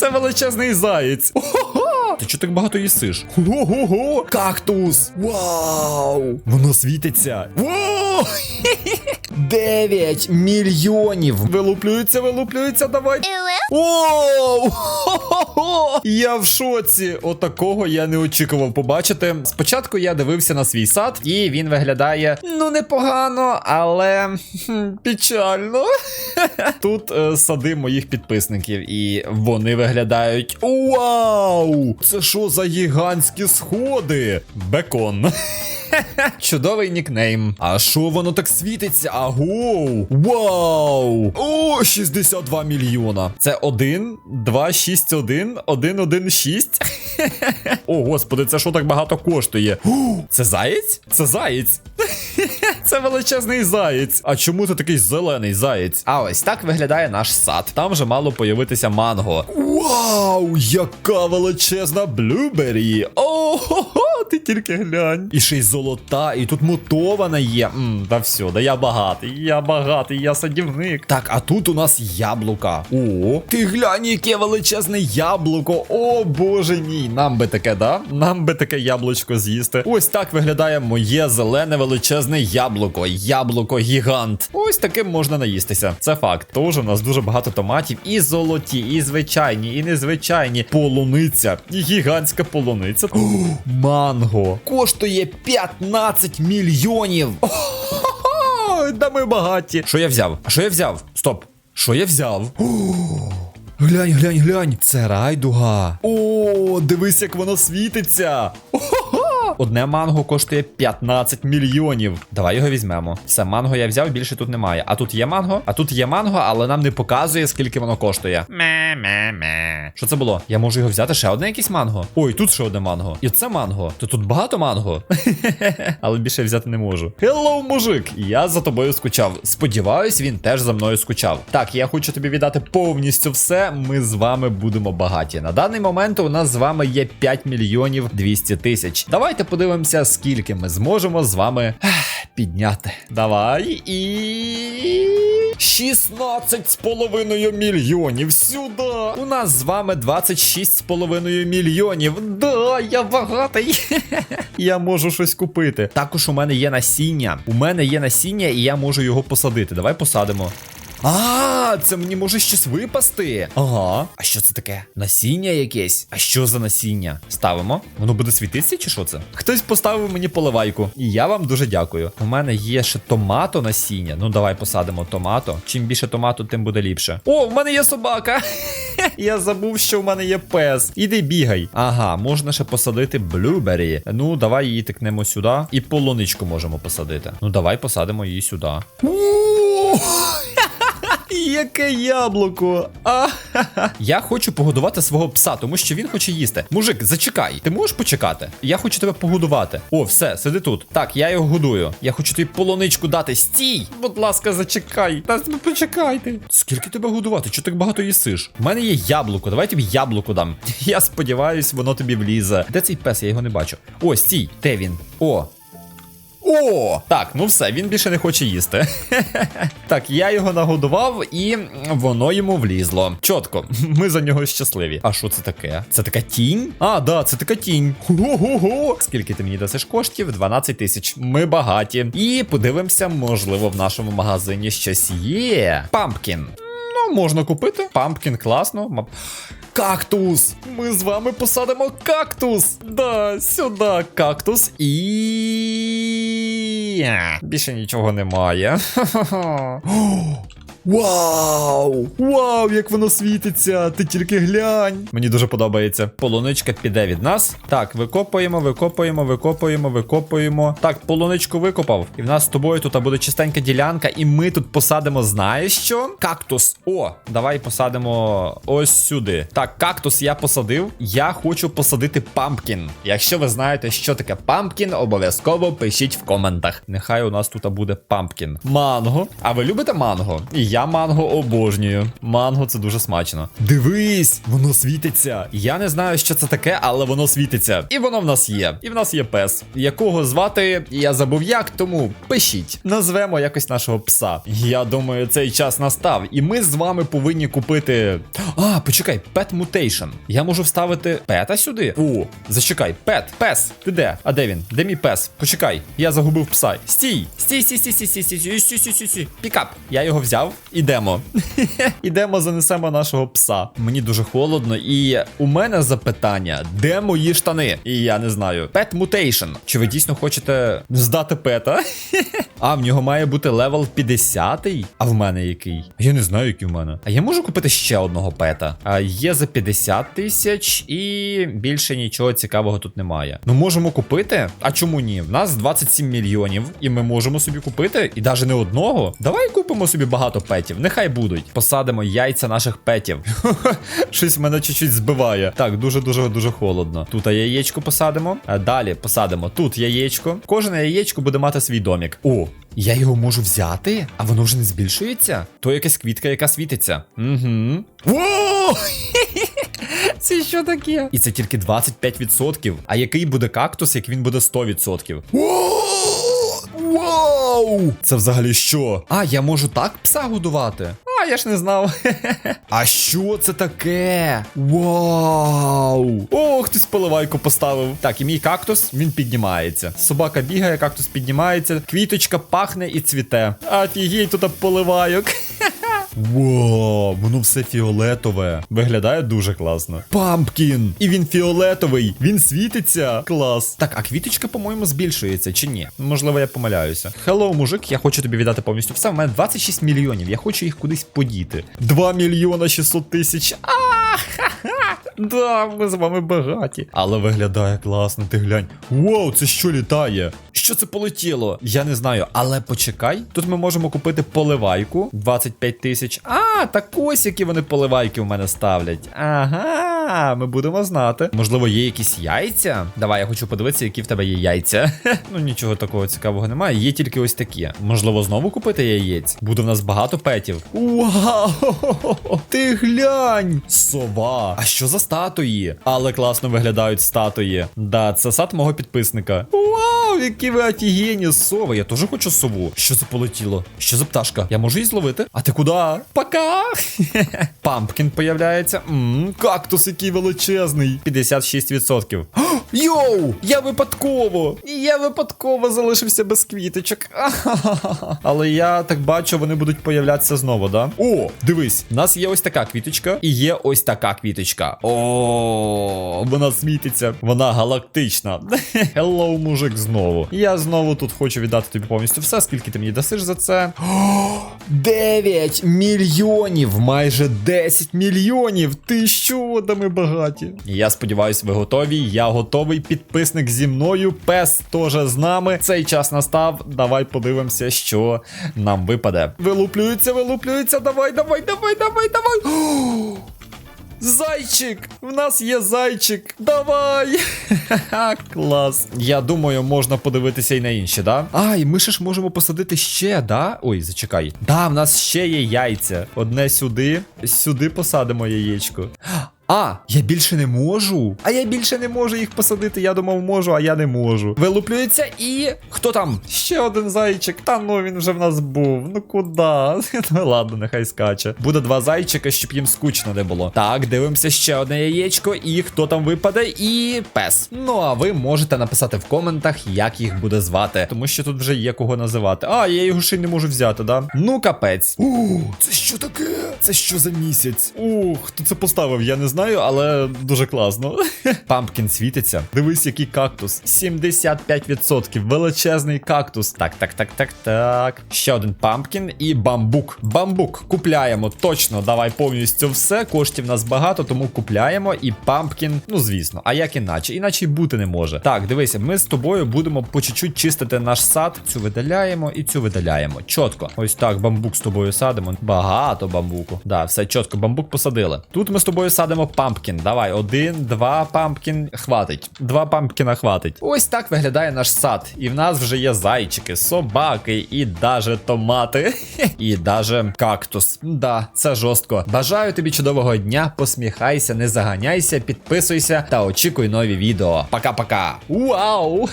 Це величезний заєць. Ого! Ти чого так багато їсиш? Ого-го! Кактус! Вау! Воно світиться. Вау! 9 мільйонів! Вилуплюється, вилуплюється, давай. Оу! Я в шоці. Отакого я не очікував побачити. Спочатку я дивився на свій сад, і він виглядає ну непогано, але печально. Тут е, сади моїх підписників, і вони виглядають. Вау! Це що за гігантські сходи? Бекон. Чудовий нікнейм. А що воно так світиться? Агоу! Вау! О, 62 мільйона. Це 1, 2, 6, 1, 1, 1, 6. О, господи, це що так багато коштує? Це заєць? Це заєць. Це величезний заєць. А чому це такий зелений заєць? А ось так виглядає наш сад. Там вже мало появитися манго. Вау, яка величезна блюбері! Ого, ти тільки глянь. І ще й золота, і тут мутована є. М, да все, да я багатий, я багатий, я садівник. Так, а тут у нас яблука. О, ти глянь, яке величезне яблуко. О, боже мій. Нам би таке, да? Нам би таке яблучко з'їсти. Ось так виглядає моє зелене величезне яблуко. Яблуко гігант. Ось таким можна наїстися. Це факт. Тож у нас дуже багато томатів, і золоті, і звичайні, і незвичайні. Полуниця, і гігантська полуниця. О, манго. Коштує 15 мільйонів. О, да ми багаті. Що я взяв? А що я взяв? Стоп. Що я взяв? О, Глянь, глянь, глянь. Це райдуга. О, дивись, як воно світиться. Ого! Одне манго коштує 15 мільйонів. Давай його візьмемо. Все, манго я взяв, більше тут немає. А тут є манго, а тут є манго, але нам не показує, скільки воно коштує. Ме-ме-ме. Що це було? Я можу його взяти ще одне якесь манго. Ой, тут ще одне манго. І це манго. То тут багато манго. але більше взяти не можу. Хеллоу, мужик! Я за тобою скучав. Сподіваюсь, він теж за мною скучав. Так, я хочу тобі віддати повністю все. Ми з вами будемо багаті. На даний момент у нас з вами є 5 мільйонів 200 тисяч. Давайте подивимося, скільки ми зможемо з вами підняти. Давай і. 16 з половиною мільйонів сюди. У нас з вами 26 з половиною мільйонів. Да, я багатий. я можу щось купити. Також у мене є насіння. У мене є насіння, і я можу його посадити. Давай посадимо. А, це мені може щось випасти. Ага. А що це таке? Насіння якесь? А що за насіння? Ставимо. Воно буде світитися чи що це? Хтось поставив мені поливайку. І я вам дуже дякую. У мене є ще томато насіння. Ну давай посадимо томато. Чим більше томату, тим буде ліпше. О, в мене є собака. Я забув, що в мене є пес. Іди бігай. Ага, можна ще посадити блюбері. Ну, давай її тикнемо сюди. І полуничку можемо посадити. Ну, давай посадимо її сюди. Яке яблуко. А, Я хочу погодувати свого пса, тому що він хоче їсти. Мужик, зачекай. Ти можеш почекати? Я хочу тебе погодувати. О, все, сиди тут. Так, я його годую. Я хочу тобі полоничку дати. Стій! Будь ласка, зачекай. Та почекайте. Скільки тебе годувати? Чого так багато їсиш? У мене є яблуко. Давай тобі яблуко дам. Я сподіваюсь, воно тобі влізе. Де цей пес? Я його не бачу. О, стій, де він? О, о, так, ну все, він більше не хоче їсти. так, я його нагодував, і воно йому влізло. Чотко, ми за нього щасливі. А що це таке? Це така тінь? А, да, це така тінь. Ого-го! Скільки ти мені дасиш коштів? 12 тисяч. Ми багаті. І подивимося, можливо, в нашому магазині щось є. Пампкін. Ну, можна купити. Пампкін, класно. Кактус! Ми з вами посадимо кактус! Да, сюди кактус і. Більше нічого немає. Вау! Вау, як воно світиться! Ти тільки глянь! Мені дуже подобається. Полуничка піде від нас. Так, викопуємо, викопуємо, викопуємо, викопуємо. Так, полуничку викопав. І в нас з тобою тут буде чистенька ділянка, і ми тут посадимо, знаєш що? Кактус. О, давай посадимо ось сюди. Так, кактус я посадив. Я хочу посадити пампкін. Якщо ви знаєте, що таке пампкін, обов'язково пишіть в коментах. Нехай у нас тут буде пампкін. Манго. А ви любите манго? Я манго обожнюю. Манго це дуже смачно. Дивись, воно світиться. Я не знаю, що це таке, але воно світиться. І воно в нас є. І в нас є пес, якого звати я забув як, тому пишіть. Назвемо якось нашого пса. Я думаю, цей час настав. І ми з вами повинні купити. А, почекай, Pet Mutation. Я можу вставити пета сюди. О, зачекай, пет, пес. Ти де? А де він? Де мій пес? Почекай, я загубив пса. Стій! Стій, стій, стій, стій, стій, стій, стій, стій, стій, стій, стій. Пікап. Я його взяв. Ідемо. Ідемо, занесемо нашого пса. Мені дуже холодно, і у мене запитання: де мої штани? І я не знаю. Pet Mutation. Чи ви дійсно хочете здати пета? А, в нього має бути левел 50 А в мене який? Я не знаю, який в мене. А я можу купити ще одного пета. А є за 50 тисяч і більше нічого цікавого тут немає. Ну можемо купити. А чому ні? В нас 27 мільйонів, і ми можемо собі купити, і навіть не одного. Давай купимо собі багато петів. Нехай будуть. Посадимо яйця наших петів. Щось мене чуть-чуть збиває. Так, дуже дуже холодно. Тут яєчко посадимо. Далі посадимо тут яєчко. Кожне яєчко буде мати свій домік. О, я його можу взяти, а воно вже не збільшується. То якась квітка, яка світиться. Угу. Воу! Це що таке? І це тільки 25%. А який буде кактус, як він буде 100%? Вау! Це взагалі що? А, я можу так пса годувати? Я ж не знав. а що це таке? Вау! О, хтось поливайку поставив. Так, і мій кактус, він піднімається. Собака бігає, кактус піднімається, квіточка пахне і цвіте. Офігеть, тут поливайок. Вау, воно все фіолетове. Виглядає дуже класно. Пампкін! І він фіолетовий, він світиться. Клас. Так, а квіточка, по-моєму, збільшується чи ні? Можливо, я помиляюся. Хеллоу, мужик, я хочу тобі віддати повністю все. У мене 26 мільйонів. Я хочу їх кудись подіти. 2 мільйона 600 тисяч. А! Да, ми з вами багаті. Але виглядає класно, ти глянь. Вау, це що літає? Що це полетіло? Я не знаю, але почекай. Тут ми можемо купити поливайку 25 тисяч. А, так ось які вони поливайки в мене ставлять. Ага, ми будемо знати. Можливо, є якісь яйця? Давай, я хочу подивитися, які в тебе є яйця. ну нічого такого цікавого немає. Є тільки ось такі. Можливо, знову купити яєць. Буде в нас багато петів. Вау! Ти глянь! Сова. А що за статуї? Але класно виглядають статуї. Да, це сад мого підписника. Вау, які ви офігенні сови. Я теж хочу сову. Що це полетіло? Що за пташка? Я можу її зловити? А ти куди? Пока! Пампкін появляється. Ммм, кактус який величезний. 56%. Йоу! Я випадково! Я випадково залишився без квіточок. Але я так бачу, вони будуть появлятися знову, да? О, дивись, у нас є ось така квіточка і є ось така квіточка. О, вона світиться. Вона галактична. Хеллоу, мужик, знову. Я знову тут хочу віддати тобі повністю все, скільки ти мені дасиш за це. 9 мільйонів, майже 10 мільйонів. Ти що, да ми багаті. Я сподіваюся, ви готові. Я готовий. Підписник зі мною. Пес теж з нами. Цей час настав. Давай подивимося, що нам випаде. Вилуплюється, вилуплюється. Давай, давай, давай, давай, давай. Зайчик! В нас є зайчик! Давай! Клас. Я думаю, можна подивитися і на інші, да? А, і ми ще ж можемо посадити ще, да? Ой, зачекай. Да, в нас ще є яйця. Одне сюди, сюди посадимо яєчко. А, я більше не можу. А я більше не можу їх посадити. Я думав, можу, а я не можу. Вилуплюється і. Хто там? Ще один зайчик. Та ну він вже в нас був. Ну куди? Ну ладно, нехай скаче. Буде два зайчика, щоб їм скучно не було. Так, дивимося ще одне яєчко. І хто там випаде? І пес. Ну а ви можете написати в коментах, як їх буде звати. Тому що тут вже є кого називати. А, я його ще й не можу взяти, да? Ну, капець. О, це що таке? Це що за місяць? Ух, хто це поставив? Я не знаю, але дуже класно. Пампкін світиться. Дивись, який кактус. 75%. Величезний кактус. Так, так, так, так, так. Ще один пампкін і бамбук. Бамбук купляємо. Точно, давай повністю все. Коштів нас багато, тому купляємо. І пампкін, ну звісно. А як іначе? Іначе й бути не може. Так, дивися, ми з тобою будемо по чуть-чуть чистити наш сад. Цю видаляємо і цю видаляємо. Чітко. Ось так, бамбук з тобою садимо. Багато бамбуку. Да, все чітко, бамбук посадили. Тут ми з тобою садимо пампкін. Давай, один, два пампкін. Хватить. Два пампкіна хватить. Ось так виглядає наш сад. І в нас вже є зайчики, собаки і даже томати. І даже кактус. Да, це жорстко. Бажаю тобі чудового дня. Посміхайся, не заганяйся, підписуйся та очікуй нові відео. Пока-пока. Вау!